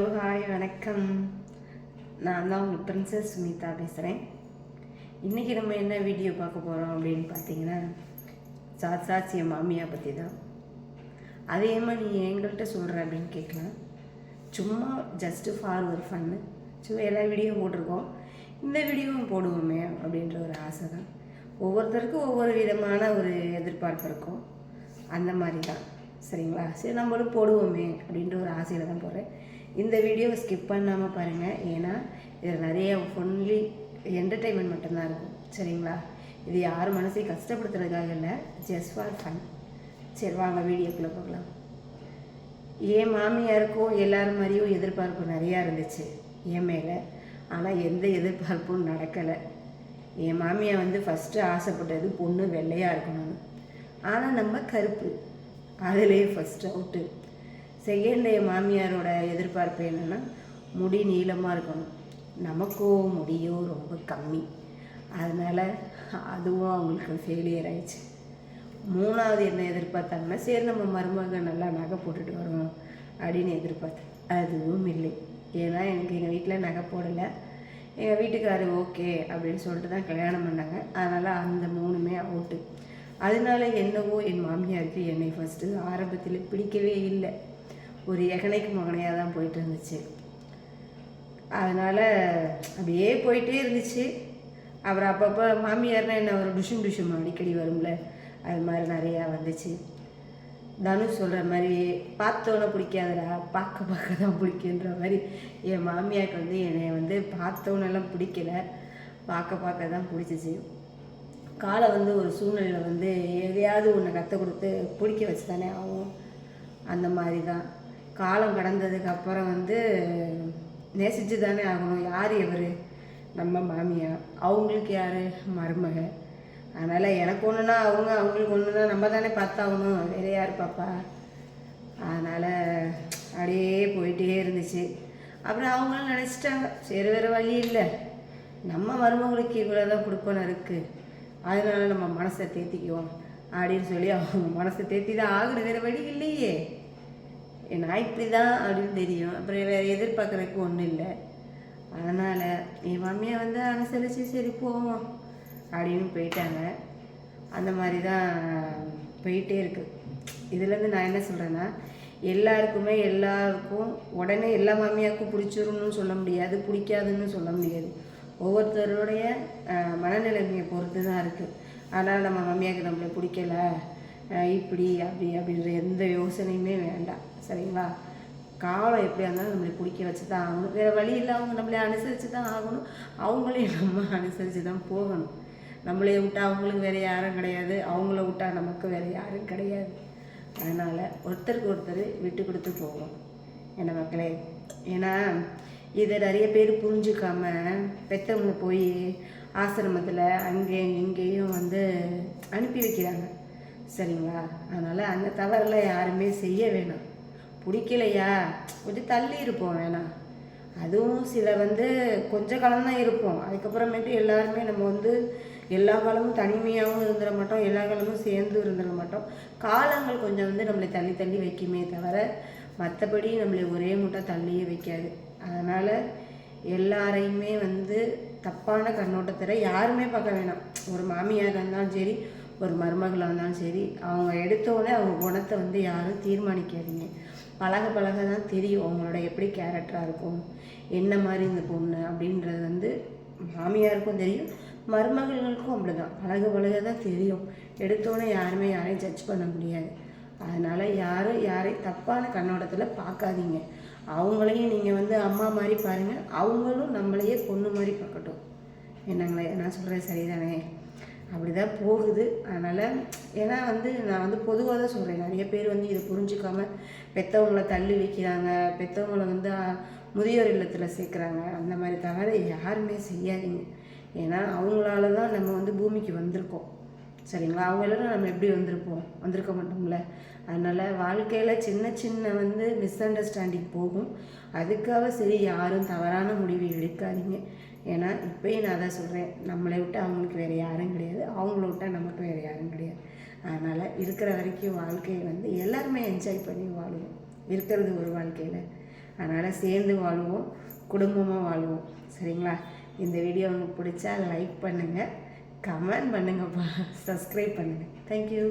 Hello hi வணக்கம். நான் தான் உங்கள் பிரின்சஸ் சுமிதா பேசுகிறேன். இன்றைக்கி நம்ம என்ன வீடியோ பார்க்க போகிறோம் அப்படின்னு பார்த்தீங்கன்னா சாட்சாட்சி என் மாமியா பற்றி தான் அதே மாதிரி நீ எங்கள்கிட்ட சொல்கிற அப்படின்னு கேட்கலாம். சும்மா ஜஸ்ட்டு ஃபார் ஒரு ஃபன்னு சும்மா எல்லா வீடியோவும் போட்டிருக்கோம். இந்த வீடியோவும் போடுவோமே அப்படின்ற ஒரு ஆசை தான் ஒவ்வொருத்தருக்கும் ஒவ்வொரு விதமான ஒரு எதிர்பார்ப்பு இருக்கும். அந்த மாதிரி தான். சரிங்களா? சரி நம்மளும் போடுவோமே அப்படின்ற ஒரு ஆசையில் தான் போடுறேன். இந்த வீடியோவை ஸ்கிப் பண்ணாமல் பாருங்கள் ஏன்னா இதில் நிறைய ஒன்லி என்டர்டெயின்மெண்ட் மட்டும்தான் இருக்கும். சரிங்களா? இது யார் மனசையும் கஷ்டப்படுத்துறதுக்காக இல்லை. ஜஸ்ட் ஃபார் ஃபன் சரி வாங்க வீடியோக்குள்ளே போகலாம். என் மாமியாருக்கும் எல்லார் மாதிரியும் எதிர்பார்ப்பு நிறையா இருந்துச்சு என் மேலே. ஆனால் எந்த எதிர்பார்ப்பும் நடக்கலை. என் மாமியார் வந்து ஃபஸ்ட்டு ஆசைப்பட்டது பொண்ணு வெள்ளையாக இருக்கணும்னு. ஆனால் நம்ம கருப்பு. அதுலேயே ஃபஸ்ட்டு அவுட்டு செகண்ட் மாமியாரோட எதிர்பார்ப்பு என்னென்னா முடி நீளமாக இருக்கணும். நமக்கோ முடியோ ரொம்ப கம்மி. அதனால் அதுவும் அவங்களுக்கு ஃபெயிலியர் ஆயிடுச்சு. மூணாவது என்ன எதிர்பார்த்தாங்கன்னா சரி நம்ம மருமக நல்லா நகை போட்டுட்டு வரணும் அப்படின்னு எதிர்பார்த்தேன். அதுவும் இல்லை. ஏன்னா எனக்கு எங்கள் வீட்டில் நகை போடலை. எங்கள் வீட்டுக்காரர் ஓகே அப்படின்னு சொல்லிட்டு தான் கல்யாணம் பண்ணாங்க. அதனால் அந்த மூணுமே அவுட்டு அதனால என்னவோ என் மாமியாருக்கு என்னை ஃபஸ்ட்டு ஆரம்பத்தில் பிடிக்கவே இல்லை. ஒரு எகனைக்கு மகனையாக தான் போயிட்டு இருந்துச்சு அதனால் அப்படியே போயிட்டே இருந்துச்சு. அப்புறம் அப்பப்போ மாமியார்னா என்ன ஒரு டுஷும் டுஷும் அடிக்கடி வரும்ல அது மாதிரி நிறையா வந்துச்சு. தனுஷ் சொல்கிற மாதிரி பார்த்தோன்னே பிடிக்காதுடா பார்க்க பார்க்க தான் பிடிக்குன்ற மாதிரி என் மாமியாருக்கு வந்து என்னை வந்து பார்த்தோன்னெல்லாம் பிடிக்கல பார்க்க பார்க்க தான் பிடிச்சிச்சு. காலை வந்து ஒரு சூழ்நிலையில் வந்து எதையாவது ஒன்று கற்றுக் கொடுத்து பிடிக்க வச்சு தானே ஆகும் அந்த மாதிரி தான் காலம் கடந்ததுக்கு அப்புறம் வந்து நேசித்து தானே ஆகணும். யார் இவர்? நம்ம மாமியா அவங்களுக்கு யார்? மருமக. அதனால் எனக்கு ஒன்றுனா அவங்க அவங்களுக்கு ஒன்றுனா நம்ம தானே பார்த்தாகணும். வேறு யார் பாப்பா? அதனால் அப்படியே போயிட்டே இருந்துச்சு. அப்புறம் அவங்களும் நினச்சிட்டாங்க. சரி வேறு வழி இல்லை. நம்ம மருமகளுக்கு இவ்வளோ தான் கொடுப்போன்னு இருக்குது அதனால நம்ம மனசை தேத்திக்குவோம் அப்படின்னு சொல்லி அவங்க மனசை தேத்தி தான் ஆகணும் வேறு வழி இல்லையே. நான் இப்படி தான் அப்படின்னு தெரியும். அப்புறம் வேறு எதிர்பார்க்குறதுக்கு ஒன்றும் இல்லை. அதனால் என் மாமியை வந்து அனுசரித்து சரி போவோம் அப்படின்னு போயிட்டாங்க. அந்த மாதிரி தான் போயிட்டே இருக்குது இதுலேருந்து நான் என்ன சொல்கிறேன்னா எல்லாருக்குமே எல்லாருக்கும் உடனே எல்லா மாமியாருக்கும் பிடிச்சிரும்னு சொல்ல முடியாது பிடிக்காதுன்னு சொல்ல முடியாது. ஒவ்வொருத்தருடைய மனநிலைமையை பொறுத்து தான் இருக்குது ஆனால் நம்ம மம்மியாவுக்கு நம்மளை பிடிக்கல இப்படி அப்படி அப்படின்ற எந்த யோசனையுமே வேண்டாம். சரிங்களா? காலம் எப்படியா இருந்தாலும் நம்மளை பிடிக்க வச்சு தான் ஆகணும். வேறு வழி இல்லை அவங்க நம்மளை அனுசரித்து தான் ஆகணும். அவங்களையும் நம்ம அனுசரித்து தான் போகணும். நம்மளே விட்டால் அவங்களுக்கு வேறு யாரும் கிடையாது. அவங்கள விட்டா நமக்கு வேறு யாரும் கிடையாது. அதனால் ஒருத்தருக்கு ஒருத்தர் விட்டு கொடுத்து போகணும். என்ன மக்களே? ஏன்னா இதை நிறைய பேர் புரிஞ்சுக்காம பெற்றவங்க போய் ஆசிரமத்தில் அங்கேயும் இங்கேயும் வந்து அனுப்பி வைக்கிறாங்க. சரிங்களா? அதனால் அந்த தவறெல்லாம் யாருமே செய்ய வேணாம். பிடிக்கலையா? கொஞ்சம் தள்ளி இருப்போம் வேணாம் அதுவும் சில வந்து கொஞ்ச காலம் தான் இருப்போம். அதுக்கப்புறமேட்டு எல்லாருமே நம்ம வந்து எல்லா காலமும் தனிமையாகவும் இருந்துட மாட்டோம். எல்லா காலமும் சேர்ந்து இருந்துட மாட்டோம். காலங்கள் கொஞ்சம் வந்து நம்மளை தள்ளி தள்ளி வைக்குமே தவிர மற்றபடி நம்மளை ஒரே முட்டை தள்ளியே வைக்காது. அதனால் எல்லாரையுமே வந்து தப்பான கண்ணோட்டத்தில் யாருமே பார்க்க வேணாம். ஒரு மாமியார் இருந்தாலும் சரி ஒரு மருமகளாக இருந்தாலும் சரி அவங்க எடுத்தோடனே அவங்க குணத்தை வந்து யாரும் தீர்மானிக்காதீங்க. பழக பழக தான் தெரியும் அவங்களோட எப்படி கேரக்டராக இருக்கும் என்ன மாதிரி இந்த பொண்ணு அப்படின்றது வந்து மாமியாருக்கும் தெரியும் மருமகளுக்கும் அப்படிதான். பழக பழக தான் தெரியும் எடுத்தோடனே யாருமே யாரையும் ஜட்ஜ் பண்ண முடியாது. அதனால் யாரும் யாரையும் தப்பான கண்ணோட்டத்தில் பார்க்காதீங்க. அவங்களையும் நீங்கள் வந்து அம்மா மாதிரி பாருங்கள் அவங்களும் நம்மளையே பொண்ணு மாதிரி பார்க்கட்டும். என்னங்களே நான் சொல்கிறேன் சரிதானே? அப்படி தான் போகுது. அதனால் ஏன்னா வந்து நான் வந்து பொதுவாக தான் சொல்கிறேன் நிறைய பேர் வந்து இதை புரிஞ்சுக்காம பெற்றவங்கள தள்ளி வைக்கிறாங்க. பெற்றவங்கள வந்து முதியோர் இல்லத்தில் சேர்க்குறாங்க. அந்த மாதிரி தவிர யாருமே செய்யாதீங்க. ஏன்னா அவங்களால தான் நம்ம வந்து பூமிக்கு வந்திருக்கோம். சரிங்களா? அவங்க எல்லாரும் நம்ம எப்படி வந்திருப்போம்? வந்திருக்க மாட்டோம்ல. அதனால் வாழ்க்கையில் சின்ன சின்ன வந்து மிஸ் அண்டர்ஸ்டாண்டிங் போகும். அதுக்காக சரி யாரும் தவறான முடிவு எடுக்காதீங்க. ஏன்னா இப்போயும் நான் தான் சொல்கிறேன் நம்மளை விட்டு அவங்களுக்கு வேறு யாரும் கிடையாது. அவங்கள விட்டால் நமக்கு வேறு யாரும் கிடையாது. அதனால் இருக்கிற வரைக்கும் வாழ்க்கையை வந்து எல்லாருமே என்ஜாய் பண்ணி வாழுவோம். இருக்கிறது ஒரு வாழ்க்கையில். அதனால் சேர்ந்து வாழுவோம். குடும்பமாக வாழுவோம். சரிங்களா? இந்த வீடியோ உங்களுக்கு பிடிச்சா லைக் பண்ணுங்கள் கமெண்ட் பண்ணுங்கப்பா. சப்ஸ்கிரைப் பண்ணுங்கள் தேங்க்யூ